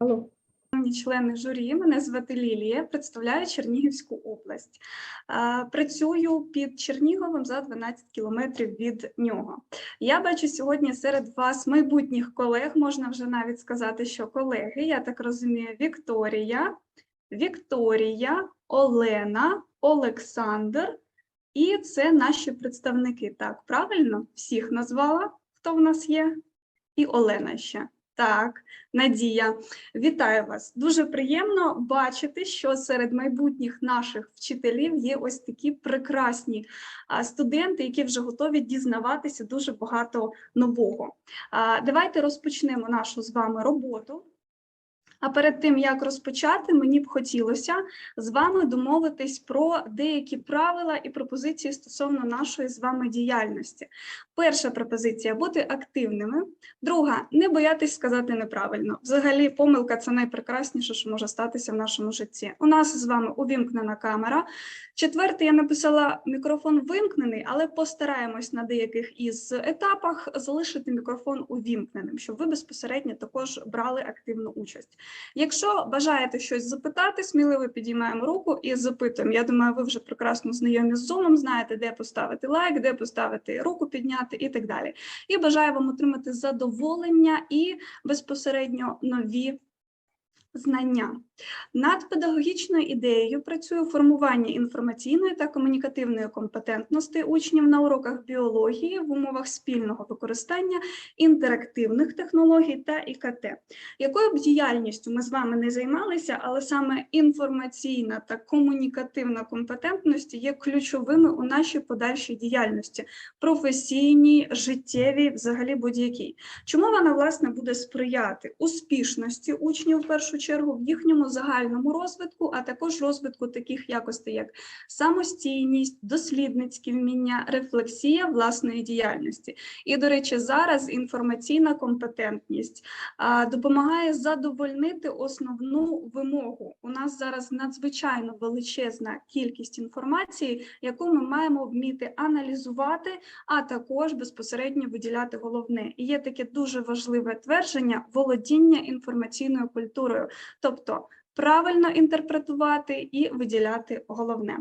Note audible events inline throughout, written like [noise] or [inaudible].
Алло. Члени журі, мене звати Лілія, представляю Чернігівську область. Працюю під Черніговом за 12 кілометрів від нього. Я бачу сьогодні серед вас майбутніх колег, можна вже навіть сказати, що колеги, я так розумію, Вікторія, Вікторія, Олена, Олександр. І це наші представники. Так, правильно? Всіх назвала, хто в нас є? І Олена ще. Так, Надія, вітаю вас. Дуже приємно бачити, що серед майбутніх наших вчителів є ось такі прекрасні студенти, які вже готові дізнаватися дуже багато нового. Давайте розпочнемо нашу з вами роботу. А перед тим як розпочати, мені б хотілося з вами домовитись про деякі правила і пропозиції стосовно нашої з вами діяльності. Перша пропозиція бути активними. Друга не боятись сказати неправильно. Взагалі, помилка це найпрекрасніше, що може статися в нашому житті. У нас з вами увімкнена камера. Четверте, я написала мікрофон вимкнений, але постараємось на деяких із етапах залишити мікрофон увімкненим, щоб ви безпосередньо також брали активну участь. Якщо бажаєте щось запитати, сміливо підіймаємо руку і запитуємо. Я думаю, ви вже прекрасно знайомі з Zoom, знаєте, де поставити лайк, де поставити руку підняти і так далі. І бажаю вам отримати задоволення і безпосередньо нові знання. Над педагогічною ідеєю працює формування інформаційної та комунікативної компетентності учнів на уроках біології в умовах спільного використання інтерактивних технологій та ІКТ. Якою б діяльністю ми з вами не займалися, але саме інформаційна та комунікативна компетентності є ключовими у нашій подальшій діяльності, професійній, життєвій, взагалі будь-якій. Чому вона власне буде сприяти успішності учнів в першу чергу в їхньому загальному розвитку, а також розвитку таких якостей, як самостійність, дослідницькі вміння, рефлексія власної діяльності. І, до речі, зараз інформаційна компетентність допомагає задовольнити основну вимогу. У нас зараз надзвичайно величезна кількість інформації, яку ми маємо вміти аналізувати, а також безпосередньо виділяти головне. І є таке дуже важливе твердження володіння інформаційною культурою, тобто правильно інтерпретувати і виділяти головне.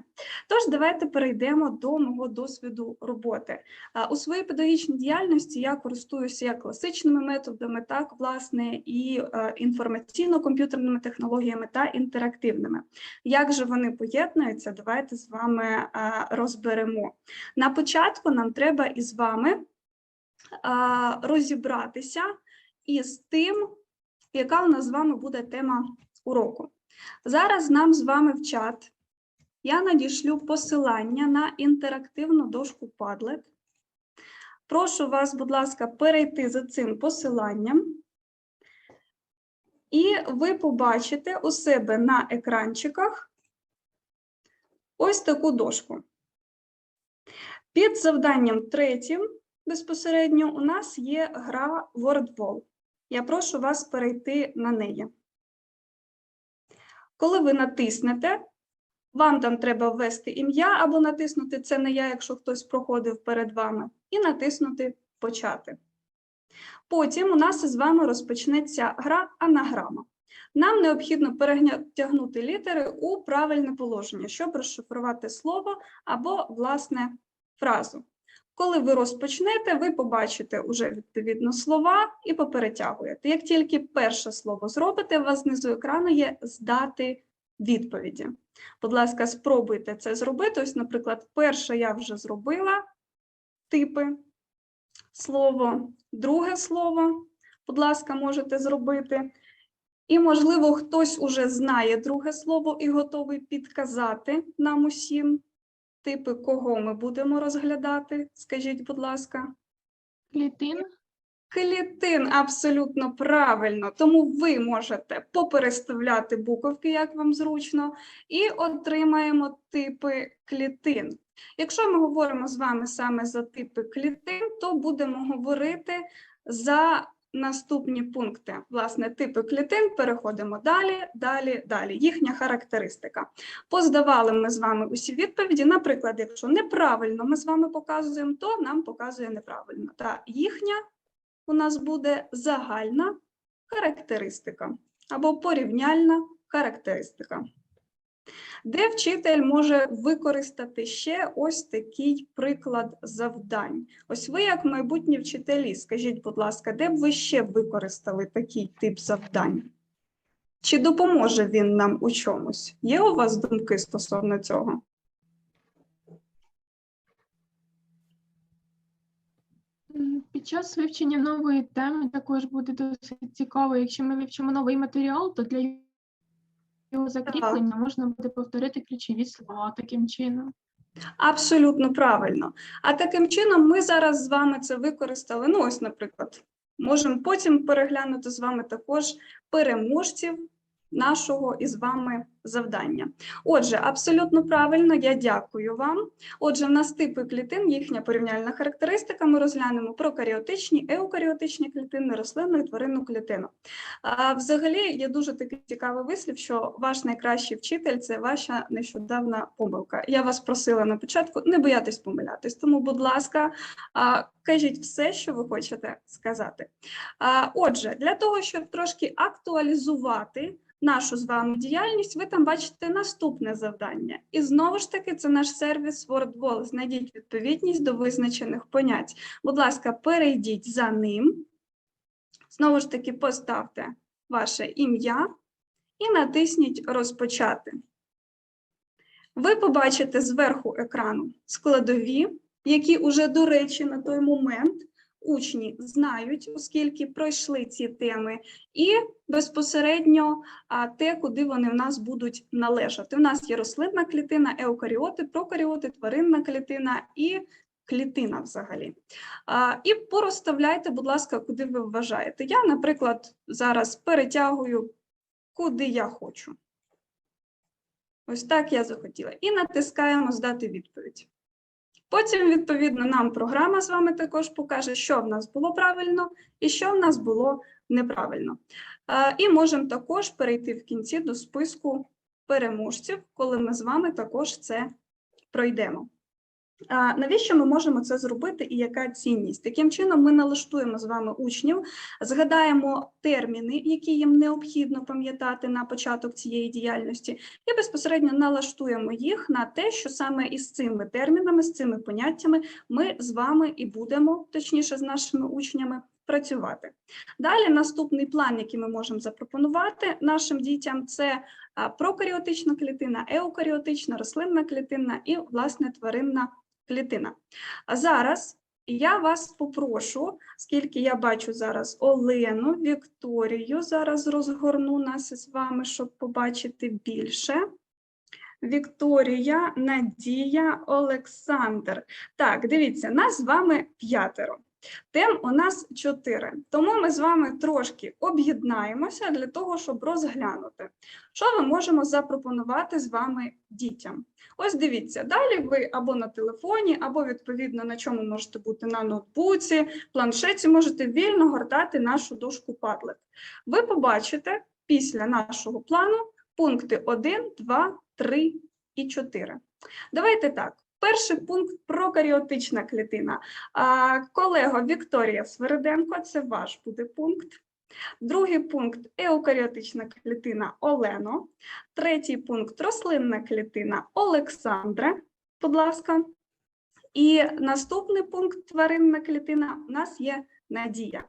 Тож давайте перейдемо до мого досвіду роботи. У своїй педагогічній діяльності я користуюся як класичними методами, так власне і е, інформаційно-комп'ютерними технологіями та інтерактивними. Як же вони поєднуються? Давайте з вами е, розберемо. На початку нам треба із вами е, розібратися із тим, яка у нас з вами буде тема уроку. Зараз нам з вами в чат я надішлю посилання на інтерактивну дошку Padlet. Прошу вас, будь ласка, перейти за цим посиланням. І ви побачите у себе на екранчиках ось таку дошку. Під завданням третім безпосередньо у нас є гра WordWall. Я прошу вас перейти на неї. Коли ви натиснете, вам там треба ввести ім'я або натиснути це не я, якщо хтось проходив перед вами, і натиснути Почати. Потім у нас із вами розпочнеться гра анаграма. Нам необхідно перетягнути літери у правильне положення, щоб розшифрувати слово або, власне, фразу. Коли ви розпочнете, ви побачите уже відповідно слова і поперетягуєте. Як тільки перше слово зробите, у вас знизу екрану є здати відповіді. Будь ласка, спробуйте це зробити. Ось, наприклад, перше я вже зробила типи слово, друге слово, будь ласка, можете зробити. І, можливо, хтось уже знає друге слово і готовий підказати нам усім типи, кого ми будемо розглядати. Скажіть, будь ласка. Клітин. Клітин абсолютно правильно, тому ви можете попереставляти буковки, як вам зручно, і отримаємо типи клітин. Якщо ми говоримо з вами саме за типи клітин, то будемо говорити за наступні пункти. Власне, типи клітин переходимо далі, далі, далі. Їхня характеристика. Поздавали ми з вами усі відповіді. Наприклад, якщо неправильно ми з вами показуємо, то нам показує неправильно. Та їхня у нас буде загальна характеристика. або порівняльна характеристика. Де вчитель може використати ще ось такий приклад завдань? Ось ви, як майбутні вчителі, скажіть, будь ласка, де б ви ще використали такий тип завдань? Чи допоможе він нам у чомусь? Є у вас думки стосовно цього? Під час вивчення нової теми також буде досить цікаво. Якщо ми вивчимо новий матеріал, то для його закріплення можна буде повторити ключові слова таким чином. Абсолютно правильно. А таким чином ми зараз з вами це використали. Ну, ось, наприклад, можемо потім переглянути з вами також переможців нашого із вами завдання. Отже, абсолютно правильно, я дякую вам. Отже, в нас типи клітин, їхня порівняльна характеристика. Ми розглянемо прокаріотичні, еукаріотичні клітини, рослинну і тваринну клітину. А, взагалі, є дуже такий цікавий вислів, що ваш найкращий вчитель це ваша нещодавна помилка. Я вас просила на початку не боятись помилятись. Тому, будь ласка, а, кажіть все, що ви хочете сказати. А, Отже, для того, щоб трошки актуалізувати нашу з вами діяльність, ви там бачите наступне завдання. І знову ж таки, це наш сервіс WordWall. Знайдіть відповідність до визначених понять. Будь ласка, перейдіть за ним. Знову ж таки, поставте ваше ім'я і натисніть Розпочати. Ви побачите зверху екрану складові, які уже, до речі, на той момент учні знають, оскільки пройшли ці теми, і безпосередньо те, куди вони в нас будуть належати. У нас є рослинна клітина, еукаріоти, прокаріоти, тваринна клітина і клітина взагалі. І порозставляйте, будь ласка, куди ви вважаєте. Я, наприклад, зараз перетягую, куди я хочу. Ось так я захотіла. І натискаємо Здати відповідь. Потім, відповідно, нам програма з вами також покаже, що в нас було правильно і що в нас було неправильно. Е, І можемо також перейти в кінці до списку переможців, коли ми з вами також це пройдемо. Навіщо ми можемо це зробити і яка цінність? Таким чином, ми налаштуємо з вами учнів, згадаємо терміни, які їм необхідно пам'ятати на початок цієї діяльності, і безпосередньо налаштуємо їх на те, що саме із цими термінами, з цими поняттями ми з вами і будемо, точніше, з нашими учнями. Працювати далі. Наступний план, який ми можемо запропонувати нашим дітям, це прокаріотична клітина, еукаріотична, рослинна клітина і власне тваринна клітина. А зараз я вас попрошу, скільки я бачу зараз Олену, Вікторію, зараз розгорну нас з вами, щоб побачити більше. Вікторія, Надія, Олександр. Так, дивіться, нас з вами п'ятеро. Тем у нас чотири. Тому ми з вами трошки об'єднаємося для того, щоб розглянути, що ми можемо запропонувати з вами дітям. Ось дивіться, далі ви або на телефоні, або відповідно на чому можете бути на ноутбуці, планшеті, можете вільно гортати нашу дошку Padlet. Ви побачите після нашого плану пункти 1, 2, 3 і 4. Давайте так. Перший пункт прокаріотична клітина. А, Колего Вікторія Свериденко, це ваш буде пункт. Другий пункт еукаріотична клітина Олено. Третій пункт рослинна клітина Олександре, будь ласка. І наступний пункт тваринна клітина у нас є Надія.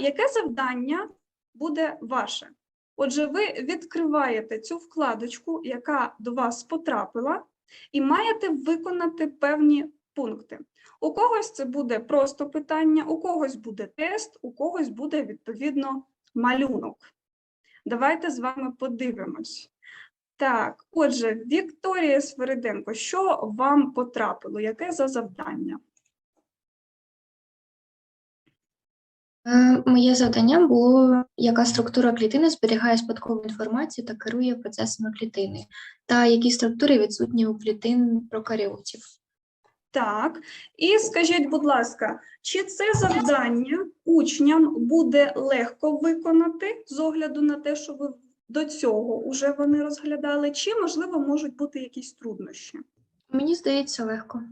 Яке завдання буде ваше? Отже, ви відкриваєте цю вкладочку, яка до вас потрапила, і маєте виконати певні пункти. У когось це буде просто питання, у когось буде тест, у когось буде відповідно малюнок. Давайте з вами подивимось. Так, отже, Вікторія Свериденко, що вам потрапило? Яке за завдання? Моє завдання було, яка структура клітини зберігає спадкову інформацію та керує процесами клітини, та які структури відсутні у клітин прокаріотів. Так, і скажіть, будь ласка, чи це завдання учням буде легко виконати з огляду на те, що ви до цього вже вони розглядали, чи, можливо, можуть бути якісь труднощі? Мені здається, легко.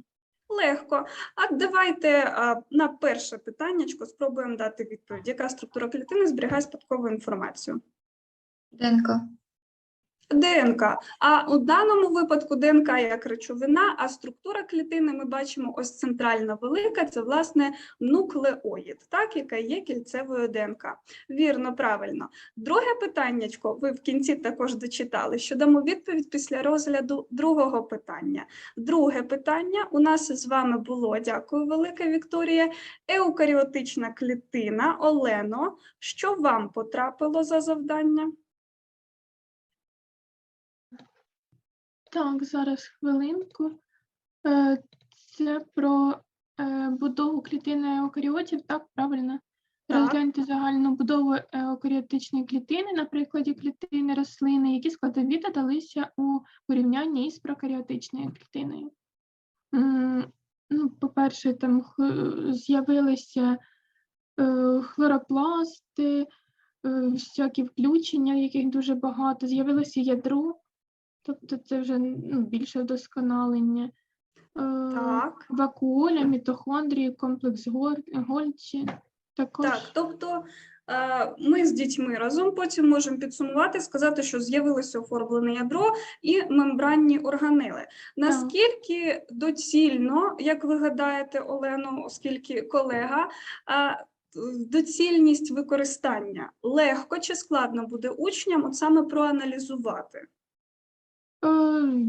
Легко. А давайте а, на перше питаннячко спробуємо дати відповідь. Яка структура клітини зберігає спадкову інформацію? ДНК. ДНК. А у даному випадку ДНК як речовина, а структура клітини ми бачимо ось центральна велика, це власне нуклеоїд, так, яка є кільцевою ДНК. Вірно, правильно. Друге питаннячко, ви в кінці також дочитали, що дамо відповідь після розгляду другого питання. Друге питання у нас з вами було, дякую, велика Вікторія, еукаріотична клітина. Олено, що вам потрапило за завдання? Так, зараз хвилинку. Е, Це про е, будову клітини еукаріотів, так, правильно? Розгляньте загальну будову еукаріотичної клітини на прикладі клітини рослини, які складові додалися у порівнянні із прокаріотичною клітиною. Ну, по-перше, там з'явилися е, хлоропласти, е, всякі включення, яких дуже багато, з'явилося ядро, тобто це вже ну, більше вдосконалення. Е, Так. Вакуоля, мітохондрії, комплекс Гольчі. Також Так, тобто е, ми з дітьми разом потім можемо підсумувати, сказати, що з'явилося оформлене ядро і мембранні органели. Наскільки доцільно, як ви гадаєте, Олено, оскільки колега, е, доцільність використання легко чи складно буде учням от саме проаналізувати? Е,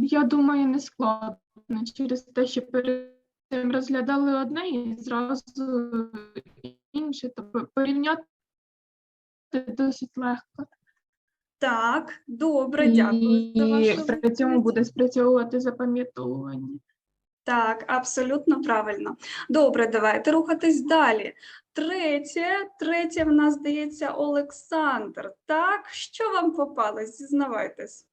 я думаю, не складно через те, що перед цим розглядали одне і зразу інше, тобто порівняти досить легко. Так, добре, дякую за І при цьому буде спрацьовувати запам'ятовування. Так, абсолютно правильно. Добре, давайте рухатись далі. Третє, третє в нас здається Олександр. Так, що вам попалось? Зізнавайтесь.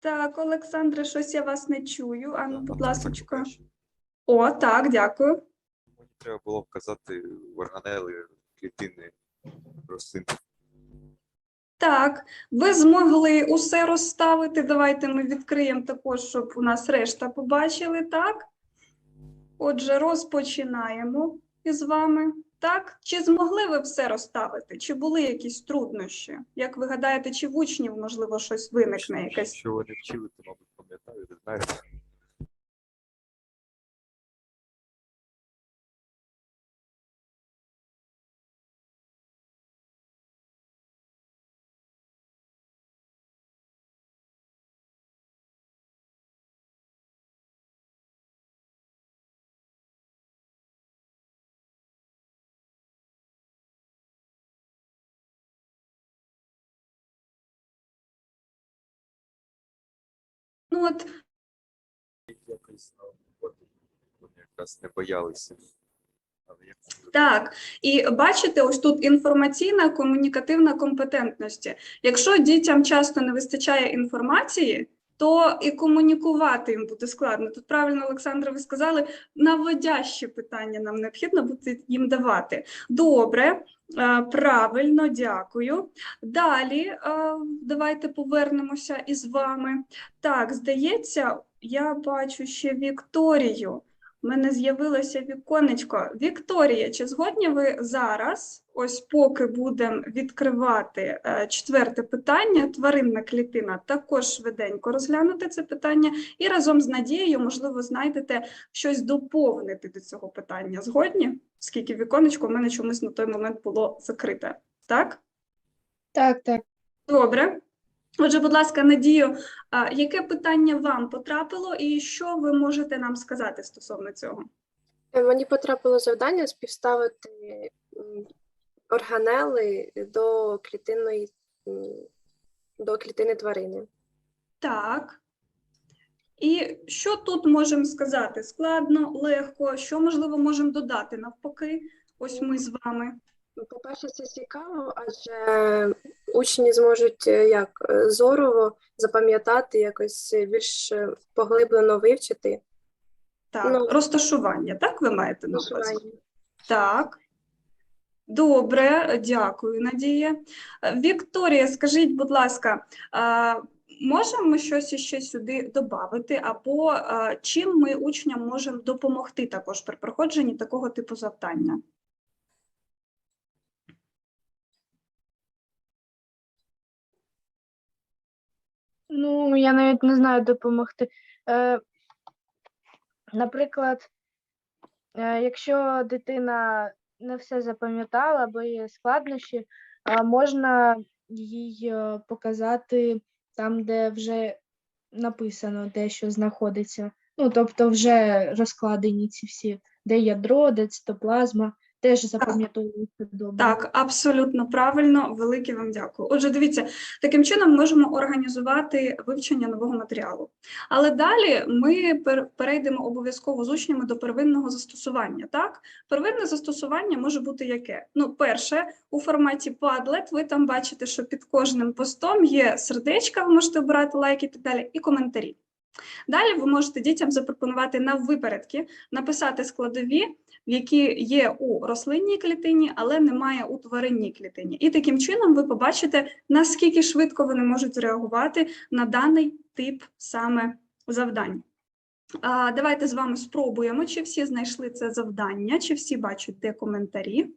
Так, Олександре, щось я вас не чую. Ану, будь ласка. О, так, дякую. Мені треба було вказати органели клітини рослин. Так, ви змогли усе розставити. Давайте ми відкриємо також, щоб у нас решта побачили, так? Отже, розпочинаємо із вами. Так, чи змогли ви все розставити? Чи були якісь труднощі? Як ви гадаєте, чи в учнів, можливо, щось виникне якесь? Що вони вчили, то, мабуть, пам'ятаю, не знаєте. Ну от Якось вони якраз не боялися. Так, і бачите, ось тут інформаційна комунікативна компетентності. Якщо дітям часто не вистачає інформації, то і комунікувати їм буде складно. Тут правильно, Олександра, ви сказали, наводящі питання нам необхідно буде їм давати. Добре, е, правильно, дякую. Далі е, давайте повернемося із вами. Так, здається, я бачу ще Вікторію. У мене з'явилося віконечко. Вікторія, чи згодні ви зараз, ось поки будемо відкривати е, четверте питання, тваринна клітина, також швиденько розглянути це питання і разом з Надією, можливо, знайдете щось доповнити до цього питання. Згодні? Скільки віконечко у мене чомусь на той момент було закрите. Так? Так, так. Добре. Отже, будь ласка, Надію, яке питання вам потрапило і що ви можете нам сказати стосовно цього? Мені потрапило завдання співставити органели до клітинної до клітини тварини. Так. І що тут можемо сказати? Складно, легко, що можливо можемо додати навпаки? Ось ми з вами. По-перше, це цікаво, адже учні зможуть е, як е, зорово запам'ятати, якось е, більш поглиблено вивчити Так, Ну. розташування, так ви маєте на увазі? Так. Добре, дякую, Надія. Вікторія, скажіть, будь ласка, можемо ми щось іще сюди додати, або чим ми учням можемо допомогти також при проходженні такого типу завдання? Ну, я навіть не знаю допомогти. Е, наприклад, е, якщо дитина не все запам'ятала або є складнощі, е, можна їй е, показати там, де вже написано, де що знаходиться. Ну, тобто вже розкладені ці всі, де ядро, де цитоплазма, теж запам'ятовується добре. Так, абсолютно правильно. Велике вам дякую. Отже, дивіться, таким чином можемо організувати вивчення нового матеріалу. Але далі ми перейдемо обов'язково з учнями до первинного застосування. Так, первинне застосування може бути яке? Ну, перше, у форматі Padlet ви там бачите, що під кожним постом є сердечка, ви можете обирати лайки і так далі, і коментарі. Далі ви можете дітям запропонувати на випередки написати складові, які є у рослинній клітині, але немає у тваринній клітині. І таким чином ви побачите, наскільки швидко вони можуть реагувати на даний тип саме завдань. Давайте з вами спробуємо, чи всі знайшли це завдання, чи всі бачать де коментарі.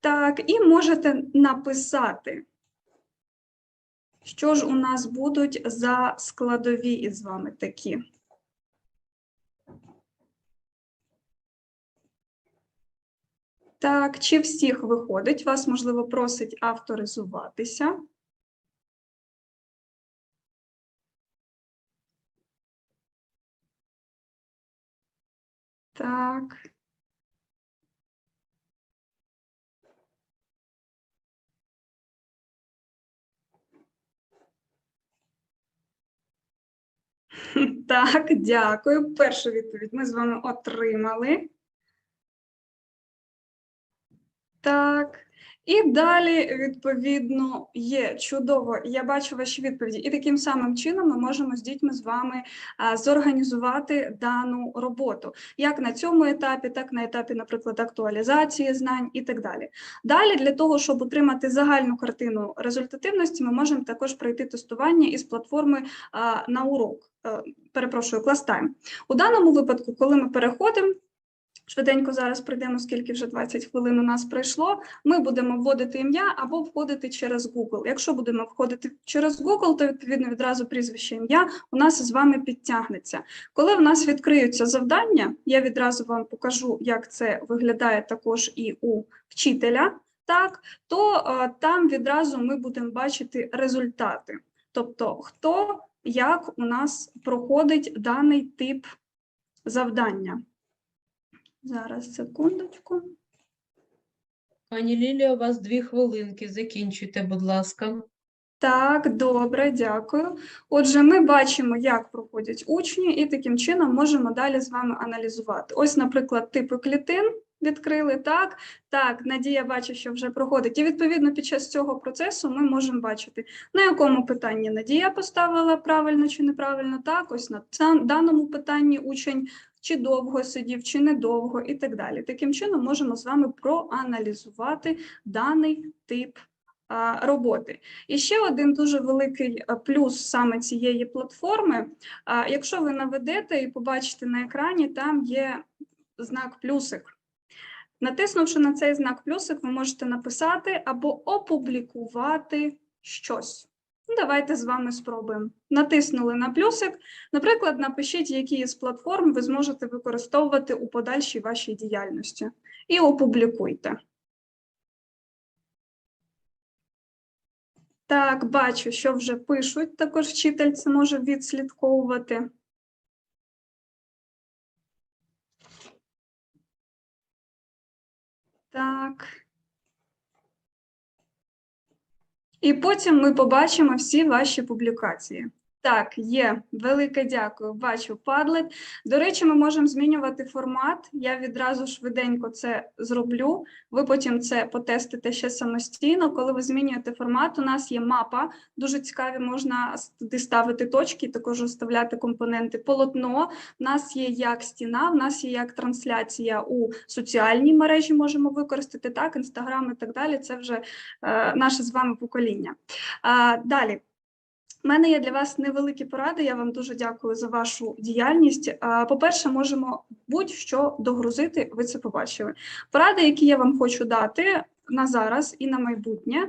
Так, і можете написати, що ж у нас будуть за складові із вами такі. Так, чи всіх виходить? Вас, можливо, просить авторизуватися. Так. [laughs] Так, дякую. Першу відповідь ми з вами отримали. Так. І далі, відповідно, є чудово. Я бачу ваші відповіді. І таким самим чином ми можемо з дітьми з вами зорганізувати дану роботу, як на цьому етапі, так на етапі, наприклад, актуалізації знань і так далі. Далі, для того, щоб отримати загальну картину результативності, ми можемо також пройти тестування із платформи на урок. Е, Перепрошую, кластайм. У даному випадку, коли ми переходимо. Швиденько зараз пройдемо, скільки вже 20 хвилин у нас пройшло. Ми будемо вводити ім'я або входити через Google. Якщо будемо входити через Google, то відповідно відразу прізвище ім'я у нас з вами підтягнеться. Коли в нас відкриються завдання, я відразу вам покажу, як це виглядає також і у вчителя. Так, то е, там відразу ми будемо бачити результати. Тобто, хто як у нас проходить даний тип завдання. Зараз, секундочку. Пані Лілія, у вас дві хвилинки. Закінчуйте, будь ласка. Так, добре, дякую. Отже, ми бачимо, як проходять учні, і таким чином можемо далі з вами аналізувати. Ось, наприклад, типи клітин відкрили. Так, так, Надія бачить, що вже проходить. І відповідно під час цього процесу ми можемо бачити, на якому питанні Надія поставила правильно чи неправильно. Так, ось на даному питанні учень чи довго сидів, чи недовго, і так далі. Таким чином можемо з вами проаналізувати даний тип роботи. І ще один дуже великий плюс саме цієї платформи. Якщо ви наведете і побачите на екрані, там є знак плюсик. Натиснувши на цей знак плюсик, ви можете написати або опублікувати щось. Ну, Давайте з вами спробуємо. Натиснули на плюсик. Наприклад, напишіть, які із платформ ви зможете використовувати у подальшій вашій діяльності. І опублікуйте. Так, бачу, що вже пишуть. Також вчитель це може відслідковувати. Так. І потім ми побачимо всі ваші публікації. Так, є. Велике дякую. Бачу Padlet. До речі, ми можемо змінювати формат. Я відразу швиденько це зроблю. Ви потім це потестите ще самостійно. Коли ви змінюєте формат, у нас є мапа. Дуже цікаві, можна туди ставити точки, також вставляти компоненти. Полотно. У нас є як стіна, в нас є як трансляція у соціальній мережі. Можемо використати так, інстаграм і так далі. Це вже е, наше з вами покоління. А, далі. У мене є для вас невеликі поради. Я вам дуже дякую за вашу діяльність. По-перше, можемо будь-що догрузити. Ви це побачили. Поради, які я вам хочу дати на зараз і на майбутнє.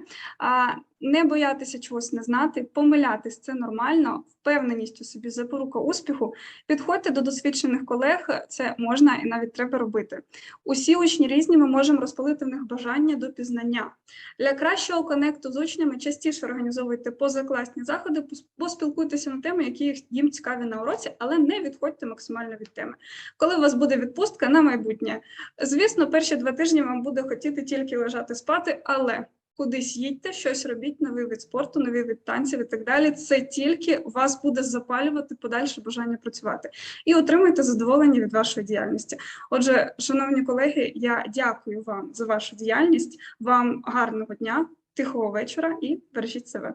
Не боятися чогось не знати, помилятись це нормально, впевненість у собі запорука успіху. Підходьте до досвідчених колег, це можна і навіть треба робити. Усі учні різні, ми можемо розпалити в них бажання до пізнання. Для кращого конекту з учнями частіше організовуйте позакласні заходи, поспілкуйтеся на теми, які їм цікаві на уроці, але не відходьте максимально від теми. Коли у вас буде відпустка на майбутнє, звісно, перші два тижні вам буде хотіти тільки лежати спати, але кудись їдьте, щось робіть, новий вид спорту, новий вид танців і так далі. Це тільки вас буде запалювати подальше бажання працювати і отримуйте задоволення від вашої діяльності. Отже, шановні колеги, я дякую вам за вашу діяльність. Вам гарного дня, тихого вечора і бережіть себе.